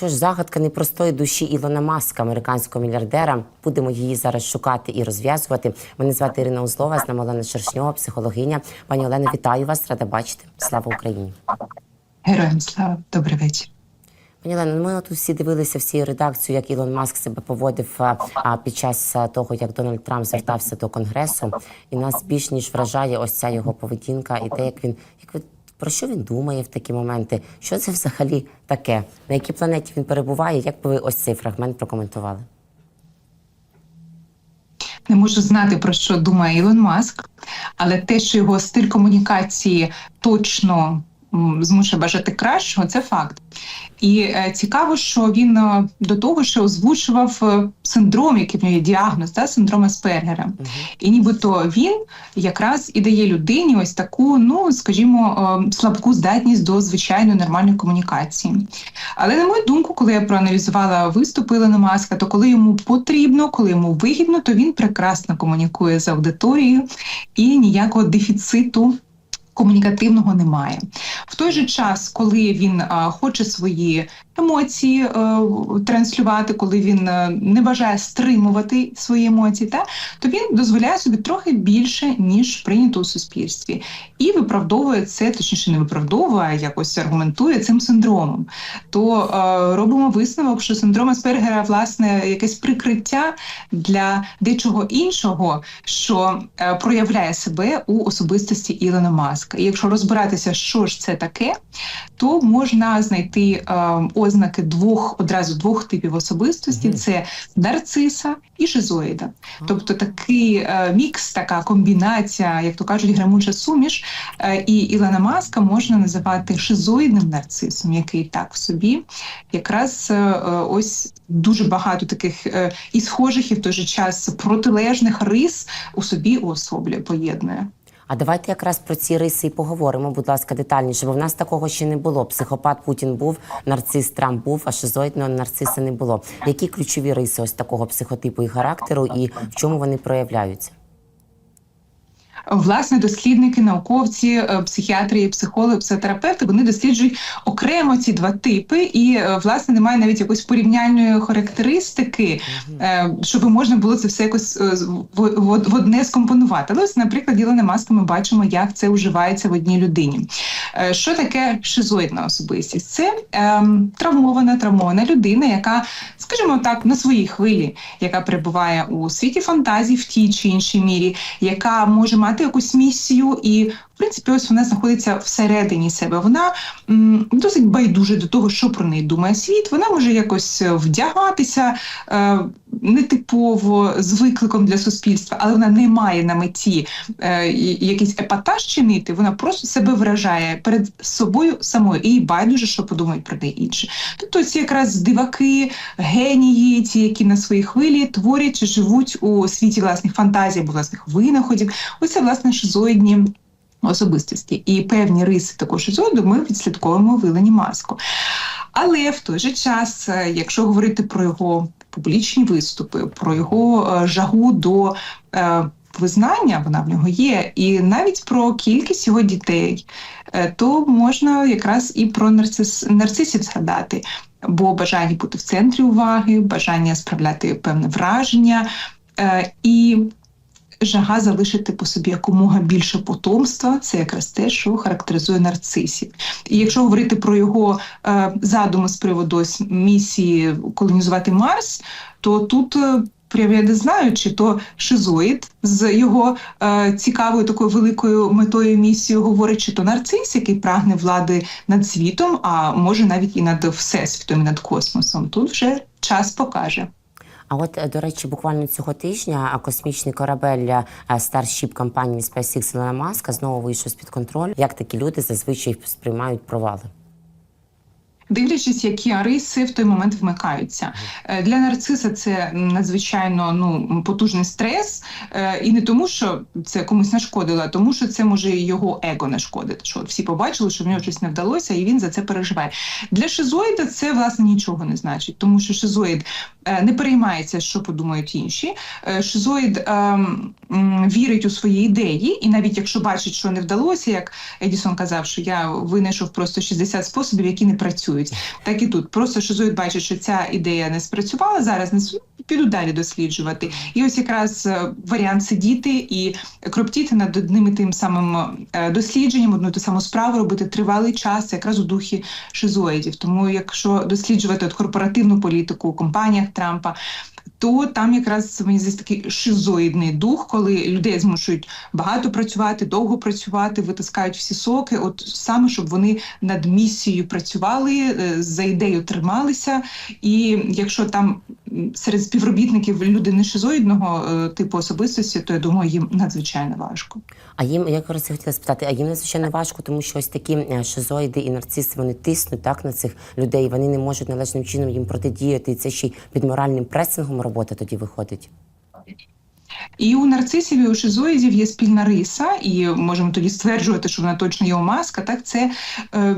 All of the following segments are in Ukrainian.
Що ж, загадка непростої душі Ілона Маска, американського мільярдера. Будемо її зараз шукати і розв'язувати. Мене звати Ірина Узлова, з нами Олена Шершньова, психологиня. Пані Олено, вітаю вас, рада бачити. Слава Україні. Героям слава, добрий вечір. Пані Олено, ми от усі дивилися всією редакцією, як Ілон Маск себе поводив а, під час того, як Дональд Трамп звертався до конгресу, і нас більш ніж вражає ось ця його поведінка і те, як він як ви про що він думає в такі моменти? Що це взагалі таке? На якій планеті він перебуває? Як би ви ось цей фрагмент прокоментували? Не можу знати про що думає Ілон Маск, але те, що його стиль комунікації точно змушує бажати кращого, це факт. І е, цікаво, що він е, до того, що озвучував е, синдром, який в нього є діагноз, та, синдром Аспергера. І нібито він якраз і дає людині ось таку, ну скажімо, слабку здатність до звичайної нормальної комунікації. Але на мою думку, коли я проаналізувала виступи Ілона Маска, то коли йому потрібно, коли йому вигідно, то він прекрасно комунікує з аудиторією і ніякого дефіциту. Комунікативного немає в той же час, коли він а, хоче свої емоції е, транслювати, коли він е, не бажає стримувати свої емоції, та то він дозволяє собі трохи більше ніж прийнято у суспільстві, і виправдовує це, точніше, не виправдовує, а якось аргументує цим синдромом. То е, робимо висновок, що синдром Аспергера власне якесь прикриття для дечого іншого, що е, проявляє себе у особистості Ілона Маска. І якщо розбиратися, що ж це таке, то можна знайти е, ознаки двох одразу двох типів особистості: Мгм. це нарциса і шизоїда. Тобто такий е, мікс, така комбінація, як то кажуть, гремуча суміш. Е, і Ілона Маска можна називати шизоїдним нарцисом, який так в собі якраз е, е, ось дуже багато таких е, і схожих, і в той же час протилежних рис у собі уособлює, поєднує. А давайте якраз про ці риси і поговоримо, будь ласка, детальніше, бо в нас такого ще не було. Психопат Путін був, нарцис Трамп був, а шизоїдного нарциса не було. Які ключові риси ось такого психотипу і характеру, і в чому вони проявляються? Власне, дослідники, науковці, е, психіатри, психологи, психотерапевти вони досліджують окремо ці два типи, і е, власне немає навіть якоїсь порівняльної характеристики, е, щоб можна було це все якось в, одне скомпонувати. Але ось, наприклад, Ілона Маска ми бачимо, як це уживається в одній людині. Що таке шизоїдна особистість? Це ем, травмована, травмована людина, яка, скажімо так, на своїй хвилі, яка перебуває у світі фантазій в тій чи іншій мірі, яка може мати якусь місію, і принципі, ось вона знаходиться всередині себе. Вона м, досить байдуже до того, що про неї думає світ. Вона може якось е, вдягатися е, нетипово з викликом для суспільства, але вона не має на меті е, якийсь епатаж чинити. Вона просто себе вражає перед собою самою і байдуже, що подумають про неї інші. Тобто ці якраз диваки, генії, ті, які на своїй хвилі творять живуть у світі власних фантазій або власних винаходів. Ось це власне шизоїдні особистості. І певні риси також шизоїду ми відслідковуємо в Ілоні Маску. Але в той же час, е, якщо говорити про його публічні виступи, про його е, жагу до е, визнання, вона в нього є, і навіть про кількість його дітей, то можна якраз і про нарцис, нарцисів згадати. Бо бажання бути в центрі уваги, бажання справляти певне враження і жага залишити по собі якомога більше потомства це якраз те, що характеризує нарцисів. І якщо говорити про його е, задуми з приводу місії колонізувати Марс, то тут. е, Прям я не знаю, чи то шизоїд з його е, цікавою такою великою метою місією говорить, чи то нарцис, який прагне влади над світом, а може навіть і над всесвітом, і над космосом. Тут вже час покаже. А от е, до речі, буквально цього тижня космічний корабель е, Starship компанії SpaceX Ілона Маска знову вийшов з під контролю. Як такі люди зазвичай сприймають провали? Дивлячись, які риси в той момент вмикаються Е, для нарциса, це надзвичайно ну потужний стрес, е, і не тому, що це комусь нашкодило, а тому, що це може його его нашкодити. Що всі побачили, що в нього щось не вдалося, і він за це переживає. Для шизоїда це власне нічого не значить, тому що шизоїд е, не переймається, що подумають інші. Шизоїд ем, вірить у свої ідеї, і навіть якщо бачить, що не вдалося, як Едісон казав, що я винайшов просто 60 способів, які не працюють. Досліджують. Так і тут просто шизоїд бачить, що ця ідея не спрацювала зараз. Не піду далі досліджувати. І ось якраз е, варіант сидіти і кроптіти над одним і тим самим е, дослідженням, одну і ту саму справу робити тривалий час, якраз у духі шизоїдів. Тому, якщо досліджувати от корпоративну політику у компаніях Трампа. То там якраз мені здається такий шизоїдний дух, коли людей змушують багато працювати, довго працювати, витискають всі соки. От саме щоб вони над місією працювали, е, за ідею трималися. І якщо там серед співробітників люди не шизоїдного е, типу особистості, то я думаю, їм надзвичайно важко. А їм, я якраз хотіла спитати, а їм надзвичайно важко, тому що ось такі е, шизоїди і нарциси вони тиснуть так на цих людей. Вони не можуть належним чином їм протидіяти. І це ще й під моральним пресингом робота тоді виходить. І у нарцисів і у шизоїдів є спільна риса, і можемо тоді стверджувати, що вона точно є у маска. Так це е,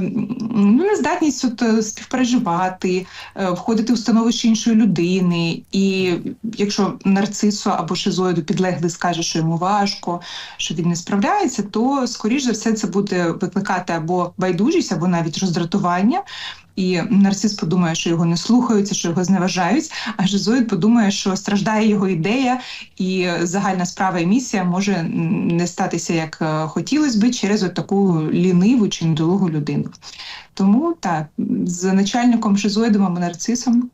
ну, нездатність от, е, співпереживати, е, входити у становище іншої людини. І якщо нарцису або шизоїду підлеглий скаже, що йому важко, що він не справляється, то скоріш за все це буде викликати або байдужість, або навіть роздратування. І нарцис подумає, що його не слухаються, що його зневажають. А шизоїд подумає, що страждає його ідея, і загальна справа і місія може не статися як хотілось хотілося би через таку ліниву чи недолугу людину. Тому так, з начальником шизоїдом або нарцисом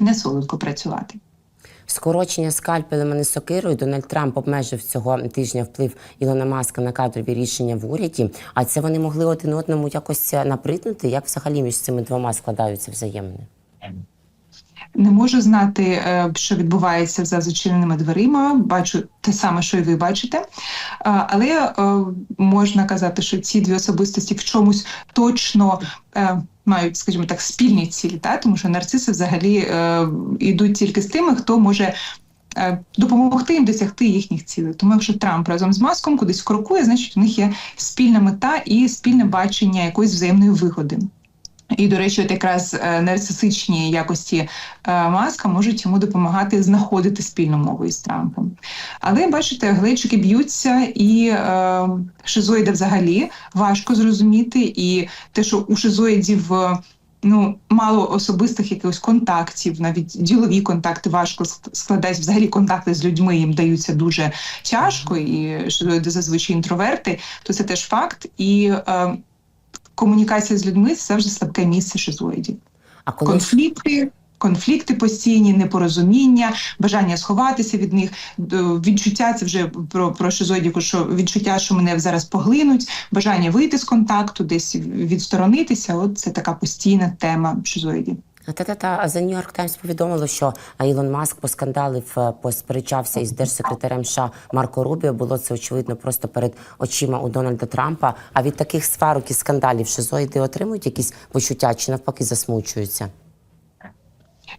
не солодко працювати. Скорочення скальпелем, а не сокирою. Дональд Трамп обмежив цього тижня вплив Ілона Маска на кадрові рішення в уряді. А це вони могли один одному якось е, напритнути. Як взагалі між цими двома складаються взаємини? Не можу знати, е, що відбувається за зачиненими дверима. Бачу те саме, що і ви бачите. Але е, можна казати, що ці дві особистості в чомусь точно мають, скажімо так, спільні цілі, та? тому що нарциси взагалі е, йдуть тільки з тими, хто може. е, Допомогти їм досягти їхніх цілей. Тому якщо Трамп разом з маском кудись крокує, значить у них є спільна мета і спільне бачення якоїсь взаємної вигоди. І, до речі, от якраз е, нарцисичні якості е, маска можуть йому допомагати знаходити спільну мову із Трампом. Але бачите, глечики б'ються, і е, шизоїда взагалі важко зрозуміти. І те, що у шизоїдів е, ну мало особистих якихось контактів, навіть ділові контакти важко ск- складають. Взагалі контакти з людьми їм даються дуже тяжко, і зазвичай інтроверти, то це теж факт. І е, комунікація з людьми це завжди слабке місце шизоїдів. А коли Конфлікти, конфлікти постійні, непорозуміння, бажання сховатися від них, відчуття це вже про, про шизоїдів, що відчуття, що мене зараз поглинуть, бажання вийти з контакту, десь відсторонитися. От це така постійна тема шизоїдів. Та-та-та, а The New York Times повідомило, що Ілон Маск поскандалив, посперечався із держсекретарем США Марко Рубіо. Було це очевидно просто перед очима у Дональда Трампа. А від таких сварок і скандалів шизоїди отримують якісь почуття чи навпаки засмучуються?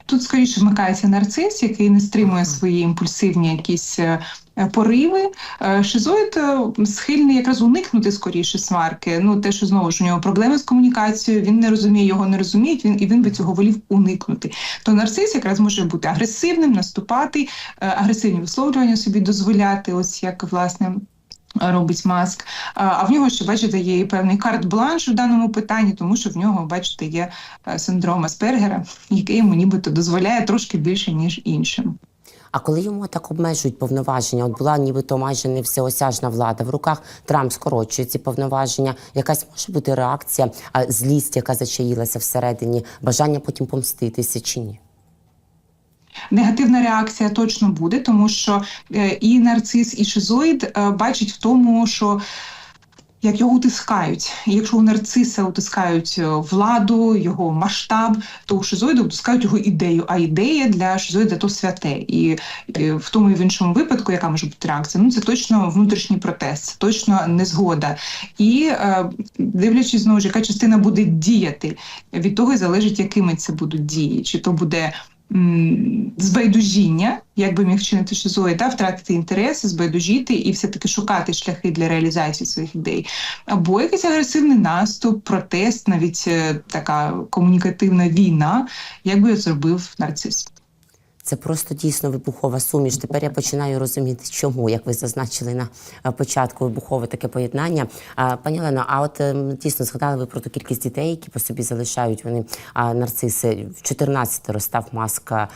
Тут скоріше вмикається нарцис, який не стримує свої імпульсивні якісь е, пориви. Е, Шизоїд е, схильний якраз уникнути скоріше сварки. Ну те, що знову ж у нього проблеми з комунікацією, він не розуміє, його не розуміють. Він і він би цього волів уникнути. То нарцис якраз може бути агресивним, наступати, агресивні висловлювання собі дозволяти, ось як власне. Робить маск, А- в нього ще бачите, є і певний карт-бланш в даному питанні, тому що в нього, бачите, є е, синдром Аспергера, який йому нібито дозволяє трошки більше ніж іншим. А коли йому так обмежують повноваження, от була нібито майже не всеосяжна влада в руках, Трамп скорочує ці повноваження. Якась може бути реакція, а злість, яка зачаїлася всередині, бажання потім помститися чи ні? Негативна реакція точно буде, тому що е, і нарцис, і шизоїд е, бачать в тому, що як його утискають. І якщо у нарциса утискають е, владу, його масштаб, то у шизоїда утискають його ідею. А ідея для шизоїда то святе. І, в тому і в іншому випадку, яка може бути реакція? Ну це точно внутрішній протест, точно незгода. І дивлячись знову ж, яка частина буде діяти, від того і залежить, якими це будуть дії, чи то буде. Збайдужіння, як би міг чинити шизої, та втратити інтереси, збайдужіти і все-таки шукати шляхи для реалізації своїх ідей, або якийсь агресивний наступ, протест, навіть е, така комунікативна війна, як би зробив нарцис. Це просто дійсно вибухова суміш. Тепер я починаю розуміти, чому, як ви зазначили на е, початку, вибухове таке поєднання. Пані Олено, а от ем, дійсно згадали ви про ту кількість дітей, які по собі залишають вони нарциси. В 14 став маска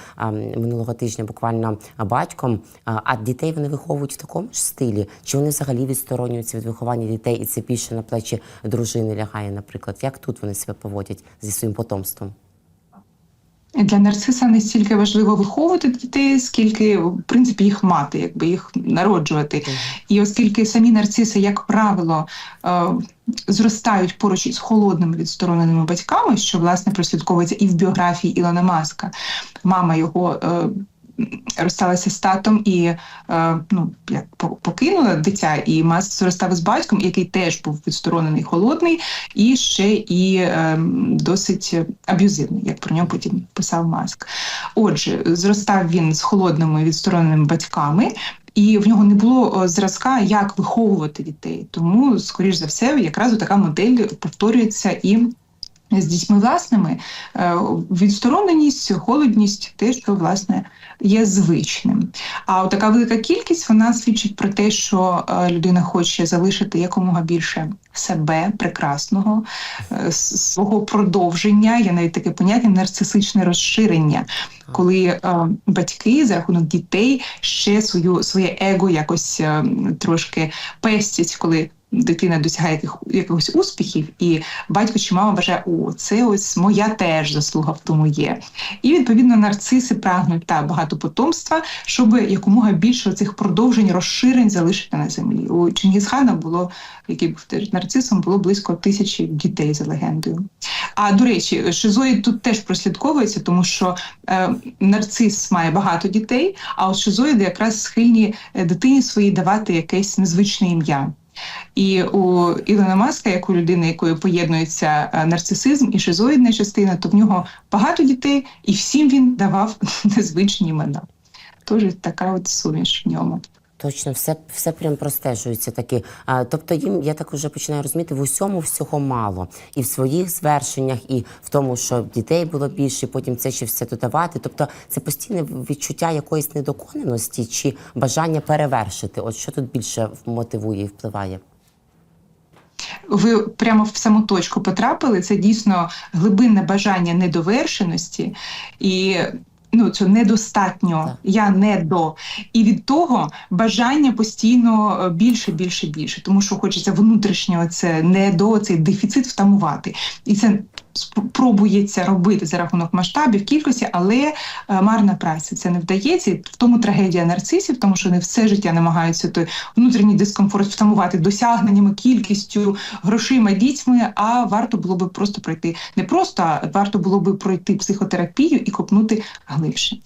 минулого тижня буквально батьком. А дітей вони виховують в такому ж стилі? Чи вони взагалі відсторонюються від виховання дітей, і це більше на плечі дружини лягає, наприклад? Як тут вони себе поводять зі своїм потомством? Для нарциса не стільки важливо виховувати дітей, скільки в принципі їх мати, якби їх народжувати. І оскільки самі нарциси, як правило, е, зростають поруч із холодними відстороненими батьками, що власне прослідковується і в біографії Ілона Маска, мама його. Е, Розсталася з татом і е, ну, як покинула дитя, і Маск зростав із батьком, який теж був відсторонений, холодний, і ще і е, досить аб'юзивний, як про нього потім писав Маск. Отже, зростав він з холодними відстороненими батьками. І в нього не було зразка, як виховувати дітей. Тому, скоріш за все, якраз така модель повторюється і з дітьми власними. Е, Відстороненість, холодність, те, що власне є звичним. А така велика кількість вона свідчить про те, що е, людина хоче залишити якомога більше себе прекрасного, е, свого продовження. Є навіть таке поняття нарцисичне розширення, коли батьки за рахунок дітей ще свою своє его якось трошки пестять, коли. Дитина досягає яких, якихось успіхів, і батько чи мама вважає, о, це ось моя теж заслуга в тому є. І відповідно нарциси прагнуть та багато потомства, щоб якомога більше цих продовжень, розширень залишити на землі. У Чингісхана було, який був нарцисом, було близько тисячі дітей за легендою. А до речі, шизоїд тут теж прослідковується, тому що е, нарцис має багато дітей, а от шизоїди якраз схильні е, дитині своїй давати якесь незвичне ім'я. І у Ілона Маска, як у людини, якою поєднується е, нарцисизм і шизоїдна частина, то в нього багато дітей, і всім він давав незвичні імена. Тож така от суміш в ньому. Точно, все, все прям простежується таки. Тобто їм, я так вже починаю розуміти, в усьому всього мало. І в своїх звершеннях, і в тому, що дітей було більше, потім це ще все додавати. Тобто це постійне відчуття якоїсь недоконаності чи бажання перевершити. От що тут більше мотивує і впливає? Ви прямо в саму точку потрапили. Це дійсно глибинне бажання недовершеності і. Ну, це недостатньо, Так. я не до. І від того бажання постійно е, більше, більше, більше. Тому що хочеться внутрішнього це не до цей дефіцит втамувати. І це пробується робити за рахунок масштабів, кількості, але е, марна праця. Це не вдається. В тому трагедія нарцисів, тому що вони все життя намагаються той внутрішній дискомфорт втамувати досягненнями, кількістю, грошима, дітьми. А варто було би просто пройти не просто, а варто було би пройти психотерапію і копнути глибше.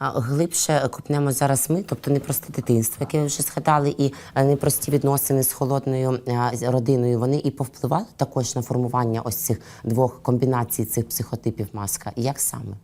Глибше купнемо зараз ми, тобто не просто дитинство, яке ви вже згадали, і е, непрості відносини з холодною е, родиною. Вони і повпливали також на формування ось цих двох комбінацій цих психотипів маска. Як саме?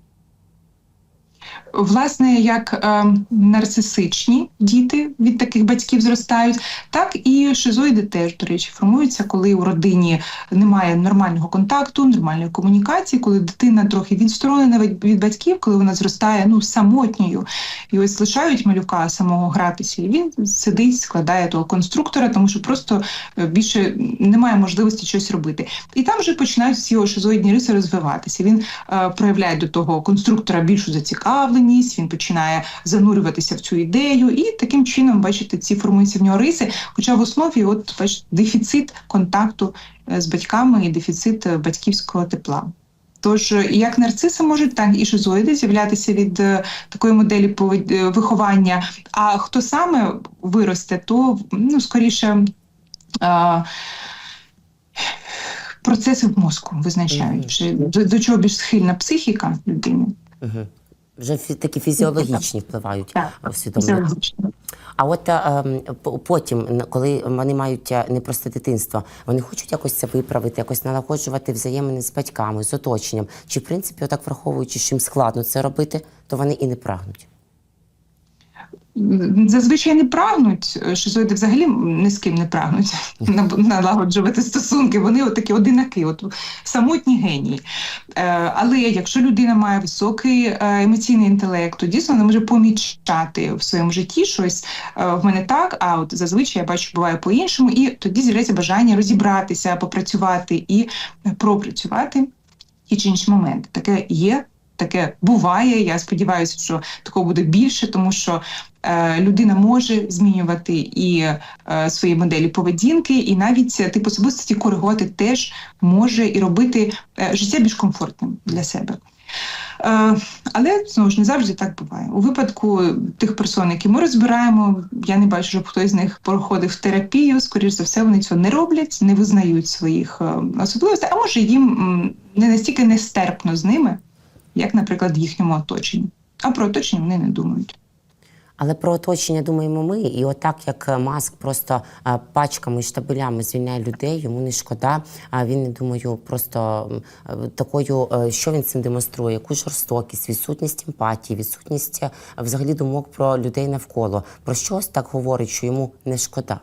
Власне, як е, нарцисичні діти від таких батьків зростають, так і шизоїди теж, до речі, формуються, коли у родині немає нормального контакту, нормальної комунікації, коли дитина трохи відсторонена від, батьків, коли вона зростає ну самотньою. І ось лишають малюка самого гратися, і він сидить, складає того конструктора, тому що просто е, більше немає можливості щось робити. І там вже починають всі його шизоїдні риси розвиватися. Він е, проявляє до того конструктора більшу зацікавленість, він починає занурюватися в цю ідею, і таким чином, бачите, ці формуються в нього риси. Хоча в основі, от бачите, дефіцит контакту е, з батьками і дефіцит е, батьківського тепла. Тож е, як нарциси можуть, так і шизоїди з'являтися від такої моделі виховання. А хто саме виросте, то ну скоріше. е, Процеси в мозку визначають, чи до, до чого більш схильна психіка людини. Угу. Вже такі фізіологічні впливають Так, усвідомлення. А от е, ем, потім, коли вони мають е, непросте дитинство, вони хочуть якось це виправити, якось налагоджувати взаємини з батьками, з оточенням. Чи в принципі, отак враховуючи, що їм складно це робити, то вони і не прагнуть. Зазвичай не прагнуть. е, Шизоїди взагалі ні з ким не прагнуть налагоджувати стосунки. Вони от такі одинаки, от самотні генії. Е, Але якщо людина має високий е, емоційний інтелект, то дійсно вона може помічати в своєму житті щось в мене так, а от зазвичай я бачу, буває по-іншому, і тоді з'являється бажання розібратися, попрацювати і пропрацювати ті чи інші моменти. Таке є, таке буває. Я сподіваюся, що такого буде більше, тому що е, людина може змінювати і е, свої моделі поведінки, і навіть е, тип особистості коригувати теж може і робити е, життя більш комфортним для себе. Е, але знову ж не завжди так буває. У випадку тих персон, які ми розбираємо, я не бачу, щоб хтось з них проходив терапію. Скоріш за все, вони цього не роблять, не визнають своїх е, особливостей, а може їм не настільки нестерпно з ними, як, наприклад, в їхньому оточенні. А про оточення вони не думають. Але про оточення думаємо ми, і отак як е, маск просто е, пачками і штабелями звільняє людей, йому не шкода. А він не думаю, просто е, такою, що він цим демонструє, яку жорстокість, відсутність емпатії, відсутність взагалі думок про людей навколо. Про щось так говорить, що йому не шкода.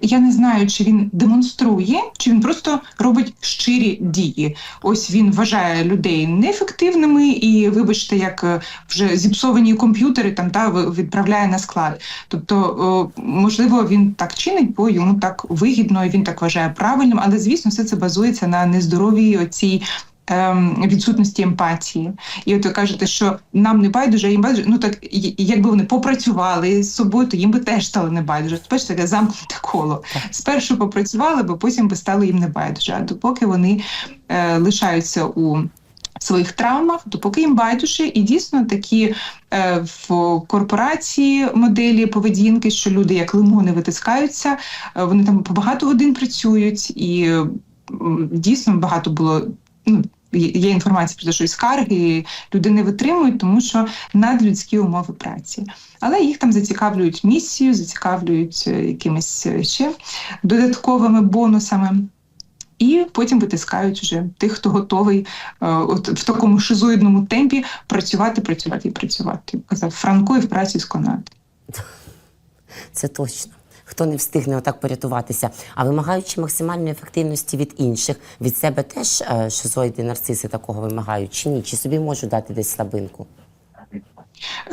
Я не знаю, чи він демонструє, чи він просто робить щирі дії. Ось він вважає людей неефективними і, вибачте, як е, вже зіпсовані комп'ютери там та відправляє на склад. Тобто, можливо, він так чинить, бо йому так вигідно, і він так вважає правильним, але звісно, все це базується на нездоровій оцій. Ем, Відсутності емпатії, і от ви кажете, що нам не байдуже, а їм байдуже. Ну так якби вони попрацювали з собою, то їм би теж стало не байдуже. Бачите, таке замкнуте коло. Спершу попрацювали, бо потім би стало їм не байдуже. А допоки вони е, лишаються у своїх травмах, допоки їм байдуже, і дійсно такі е, в корпорації моделі поведінки, що люди як лимони витискаються, е, вони там по багато годин працюють, і дійсно багато було. Ну, є інформація про те, що і скарги люди не витримують, тому що надлюдські умови праці. Але їх там зацікавлюють місією, зацікавлюють е, якимись е, ще додатковими бонусами. І потім витискають вже тих, хто готовий е, от в такому шизоїдному темпі працювати, працювати і працювати. Казав Франко і в праці сконати. Це точно. Хто не встигне отак порятуватися, а вимагаючи максимальної ефективності від інших, від себе теж е, шизоїди, нарциси такого вимагають чи ні? Чи собі можу дати десь слабинку?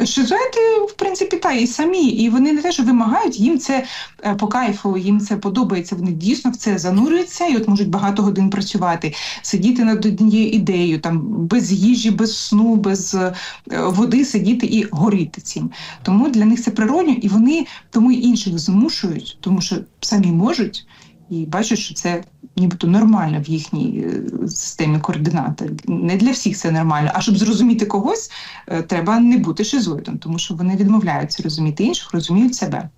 Шизоїди, в принципі, та і самі, і вони не те, що вимагають, їм це е, по кайфу, їм це подобається. Вони дійсно в це занурюються і от можуть багато годин працювати, сидіти над однією ідеєю, там без їжі, без сну, без е, води сидіти і горіти цим. Тому для них це природньо, і вони тому й інших змушують, тому що самі можуть. І бачать, що це нібито нормально в їхній е, системі координат. Не для всіх це нормально. А щоб зрозуміти когось, е, треба не бути шизоїдом, тому що вони відмовляються розуміти інших, розуміють себе.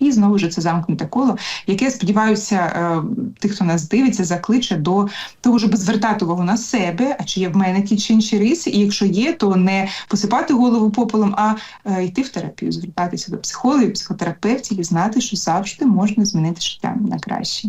І знову ж це замкнуте коло, яке сподіваюся, е, тих, хто нас дивиться, закличе до того, щоб звертати увагу на себе, а чи є в мене ті чи інші риси, і якщо є, то не посипати голову попелом, а е, йти в терапію, звертатися до психологів, психотерапевтів і знати, що завжди можна змінити життя на краще.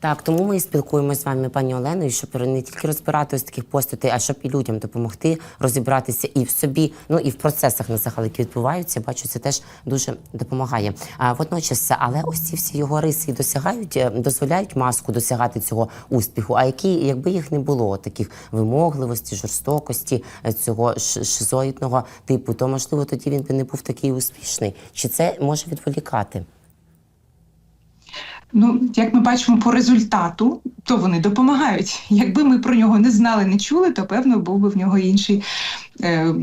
Так, тому ми і спілкуємося з вами, пані Оленою, щоб не тільки розбирати ось таких постатей, а щоб і людям допомогти розібратися і в собі, ну і в процесах на загал, які відбуваються. Бачу, це теж дуже допомагає. А водночас, але ось ці всі його риси досягають, е, дозволяють маску досягати цього успіху. А які, якби їх не було, таких вимогливості, жорстокості, е, цього шизоїдного типу, то можливо тоді він би не був такий успішний. Чи це може відволікати? Ну, як ми бачимо по результату, то вони допомагають. Якби ми про нього не знали, не чули, то певно був би в нього інший е,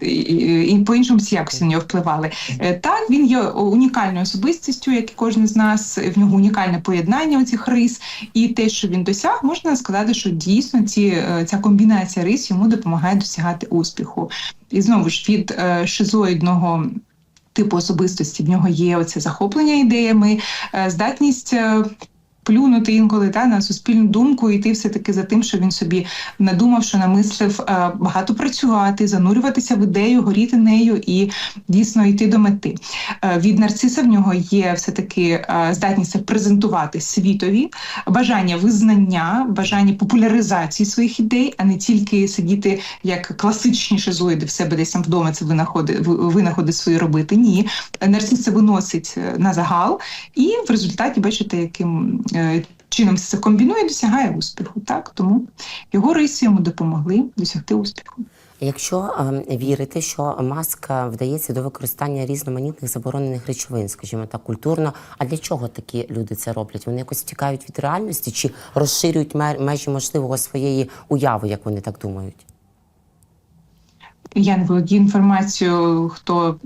і, і, і по-іншому всі якось на нього впливали. Е, так, він є унікальною особистістю, як і кожен з нас. В нього унікальне поєднання цих рис, і те, що він досяг, можна сказати, що дійсно ці, е, ця комбінація рис йому допомагає досягати успіху. І знову ж від е, шизоїдного. Типу особистості. В нього є оце захоплення ідеями, е, здатність е, плюнути інколи та на суспільну думку, і йти все таки за тим, що він собі надумав, що намислив е, багато працювати, занурюватися в ідею, горіти нею і дійсно йти до мети. Е, Від нарциса в нього є все таки здатність презентувати світові, бажання визнання, бажання популяризації своїх ідей, а не тільки сидіти як класичні шизоїди в себе десь там вдома це винаходи, винаходи свої робити. Ні, нарцис це виносить е, на загал, і в результаті бачите, яким е, чином це комбінує, досягає успіху. Так тому його риси йому допомогли досягти успіху. Якщо е, вірити, що маска вдається до використання різноманітних заборонених речовин, скажімо так, культурно, а для чого такі люди це роблять? Вони якось втікають від реальності чи розширюють мер- межі можливого своєї уяви, як вони так думають? Я не володію інформацією, хто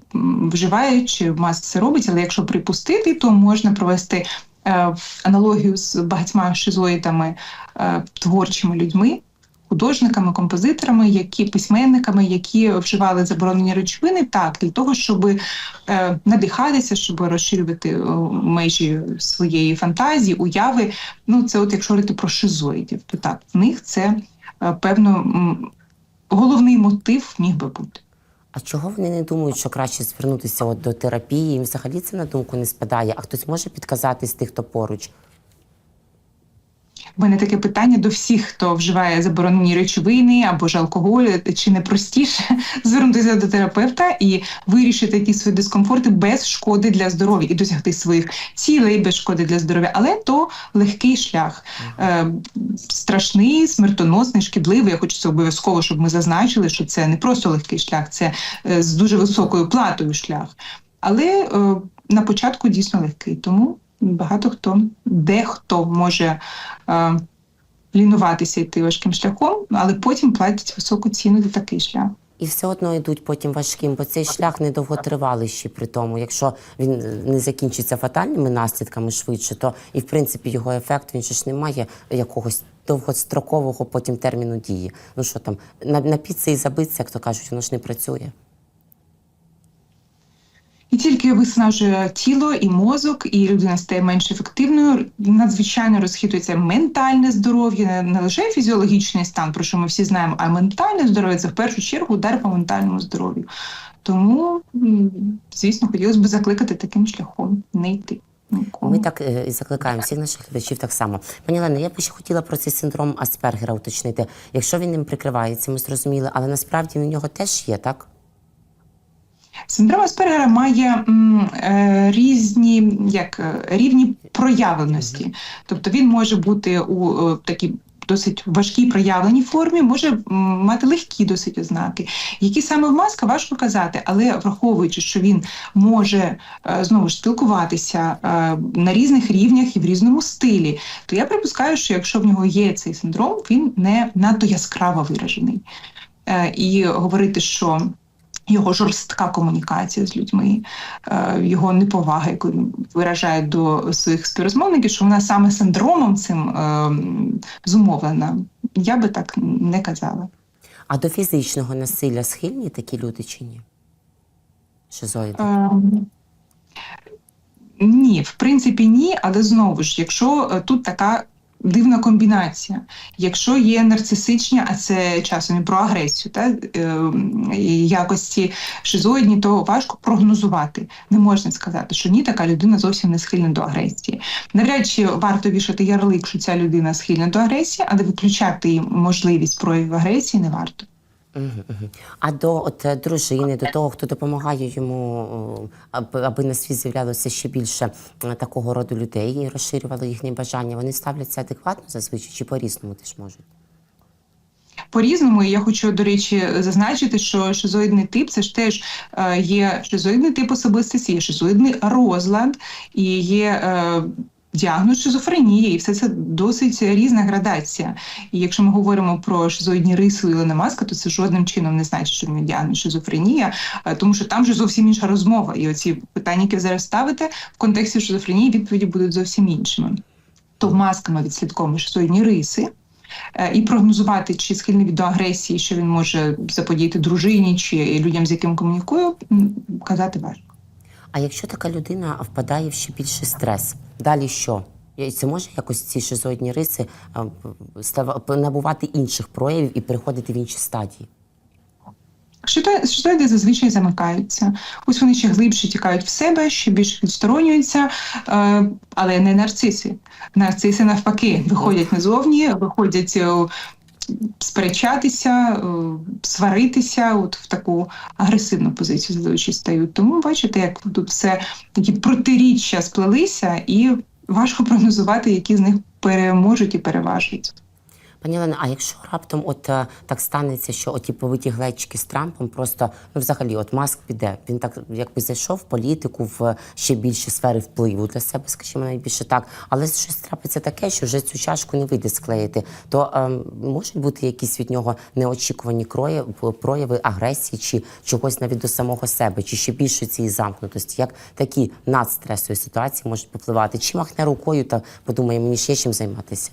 вживає чи маск це робить, але якщо припустити, то можна провести е, аналогію з багатьма шизоїдами е, творчими людьми, художниками, композиторами, які письменниками, які вживали заборонені речовини, так для того, щоб е, надихатися, щоб розширювати межі своєї фантазії, уяви. Ну це, от якщо говорити про шизоїдів, то так в них це певно. Головний мотив міг би бути. А чого вони не думають, що краще звернутися от до терапії? Їм взагалі це на думку не спадає. А хтось може підказати з тих, хто поруч? У мене таке питання до всіх, хто вживає заборонені речовини або ж алкоголь, чи не простіше звернутися до терапевта і вирішити ті свої дискомфорти без шкоди для здоров'я і досягти своїх цілей без шкоди для здоров'я. Але то легкий шлях, е, страшний, смертоносний, шкідливий. Я хочу це обов'язково, щоб ми зазначили, що це не просто легкий шлях, це е, з дуже високою платою шлях. Але е, на початку дійсно легкий. Тому багато хто, дехто може е, лінуватися йти важким шляхом, але потім платять високу ціну за такий шлях. І все одно йдуть потім важким, бо цей шлях недовготривалий ще при тому. Якщо він е, не закінчиться фатальними наслідками швидше, то і в принципі його ефект він же ж не має якогось довгострокового потім терміну дії. Ну що там, на, на піці і забиться, як то кажуть, воно ж не працює. І тільки виснажує тіло і мозок, і людина стає менш ефективною. Надзвичайно розхитується ментальне здоров'я, не- лише фізіологічний стан, про що ми всі знаємо, а ментальне здоров'я це в першу чергу удар по ментальному здоров'ю. Тому, звісно, хотілося б закликати таким шляхом не йти. нікому. Ми так е, і закликаємо всіх наших глядачів так само. Пані Олено, я б ще хотіла про цей синдром Аспергера уточнити. Якщо він ним прикривається, ми зрозуміли, але насправді у нього теж є, так? Синдром Аспергера має м, е, різні як е, рівні проявленості. Тобто він може бути у е, такій досить важкій проявленій формі, може мати легкі досить ознаки. Які саме в маска важко казати, але враховуючи, що він може е, знову ж спілкуватися е, на різних рівнях і в різному стилі, то я припускаю, що якщо в нього є цей синдром, він не надто яскраво виражений. Е, І говорити, що його жорстка комунікація з людьми, е, його неповага, яку він виражає до своїх співрозмовників, що вона саме синдромом цим е, зумовлена. Я би так не казала. А до фізичного насилля схильні такі люди чи ні? Шизоїди. Е, ні, в принципі, ні, але знову ж, якщо е, тут така дивна комбінація, якщо є нарцисичні, а це часом і про агресію, та е, якості шизоїдні, то важко прогнозувати. Не можна сказати, що ні, така людина зовсім не схильна до агресії. Навряд чи варто вішати ярлик, що ця людина схильна до агресії, але виключати їм можливість проявів агресії не варто. А до от е, дружини, до того, хто допомагає йому, аби, на світ з'являлося ще більше е, такого роду людей і розширювало їхні бажання, вони ставляться адекватно зазвичай чи по-різному теж можуть? По-різному, і я хочу, до речі, зазначити, що шизоїдний тип це ж теж е, є шизоїдний тип особистості, є шизоїдний розлад і є діагноз шизофренії, і все це досить різна градація. І якщо ми говоримо про шизоїдні риси Ілона Маска, то це жодним чином не значить, що він діагноз шизофренія, е, тому що там вже зовсім інша розмова. І оці питання, які ви зараз ставите в контексті шизофренії, відповіді будуть зовсім іншими. То масками відслідковуємо шизоїдні риси. Е, і прогнозувати, чи схильний до агресії, що він може заподіяти дружині чи людям, з яким комунікую, казати важко. А якщо така людина впадає в ще більший стрес, далі що? Це може якось ці шизоїдні риси набувати інших проявів і переходити в інші стадії? Шизоїди зазвичай замикаються. Ось вони ще глибше тікають в себе, ще більше відсторонюються, е, але не нарциси. Нарциси навпаки виходять назовні, виходять е, сперечатися, е, сваритися, от в таку агресивну позицію зазвичай стають. Тому бачите, як тут все такі протиріччя сплелися, і важко прогнозувати, які з них переможуть і переважать. Пані Олена, а якщо раптом от е, так станеться, що оті повиті глечики з Трампом просто ну взагалі, от маск піде, він так якби зайшов в політику в ще більші сфери впливу для себе, скажімо, навіть більше так, але щось трапиться таке, що вже цю чашку не вийде склеїти, то ем, можуть бути якісь від нього неочікувані крої, прояви агресії чи чогось навіть до самого себе, чи ще більше цієї замкнутості, як такі надстресові ситуації можуть попливати, чи махне рукою та подумає, мені ще чим займатися.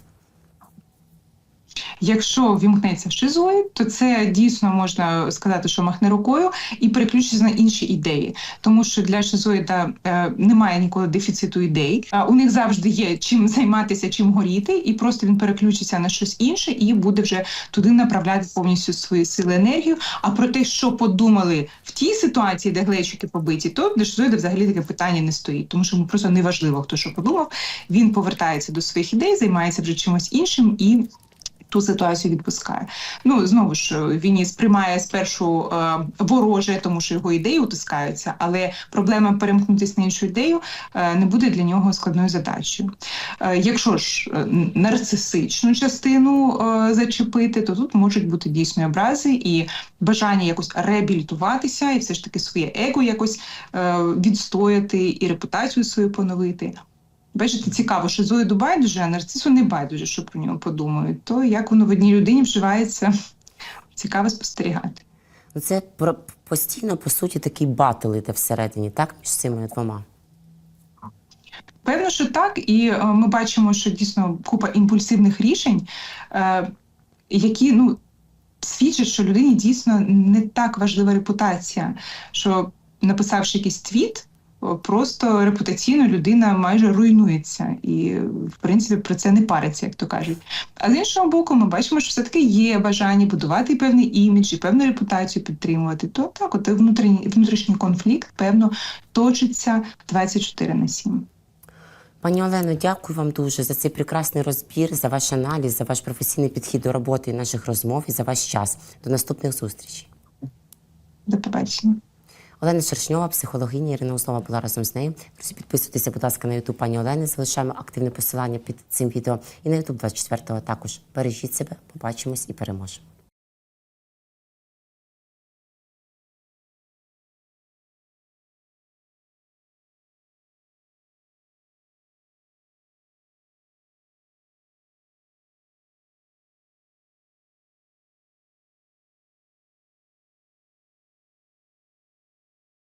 Якщо вімкнеться шизоїд, то це дійсно можна сказати, що махне рукою і переключиться на інші ідеї, тому що для шизоїда е, немає ніколи дефіциту ідей. А у них завжди є чим займатися, чим горіти, і просто він переключиться на щось інше і буде вже туди направляти повністю свої сили енергію. А про те, що подумали в тій ситуації, де глечики побиті, то для шизоїда взагалі таке питання не стоїть, тому що йому просто не важливо, хто що подумав. Він повертається до своїх ідей, займається вже чимось іншим і ту ситуацію відпускає. Ну знову ж він сприймає спершу е, вороже, тому що його ідеї утискаються, але проблема перемкнутися на іншу ідею е, не буде для нього складною задачею. Е, якщо ж е, нарцисичну частину е, зачепити, то тут можуть бути дійсно образи і бажання якось реабілітуватися, і все ж таки своє его якось е, відстояти і репутацію свою поновити. Бачите, цікаво, що Зоїду байдуже, а нарцису не байдуже, що про нього подумають. То як воно в одній людині вживається, цікаво спостерігати. Ну, Це про постійно по суті такий батл іде всередині, так між цими двома. Певно, що так, і е, ми бачимо, що дійсно купа імпульсивних рішень, е, які ну свідчать, що людині дійсно не так важлива репутація, що написавши якийсь твіт. Просто репутаційно людина майже руйнується, і в принципі про це не париться, як то кажуть. А з іншого боку, ми бачимо, що все таки є бажання будувати певний імідж і певну репутацію підтримувати. То так, от внутрішній внутрішній конфлікт, певно, точиться 24 на 7. Пані Олено, дякую вам дуже за цей прекрасний розбір, за ваш аналіз, за ваш професійний підхід до роботи і наших розмов і за ваш час. До наступних зустрічей. До побачення. Олена Шершньова, психологиня Ірина Узлова була разом з нею. Друзі, підписуйтеся, будь ласка, на Ютуб пані Олени. Залишаємо активне посилання під цим відео і на Ютуб 24-го також. Бережіть себе, побачимось і переможемо.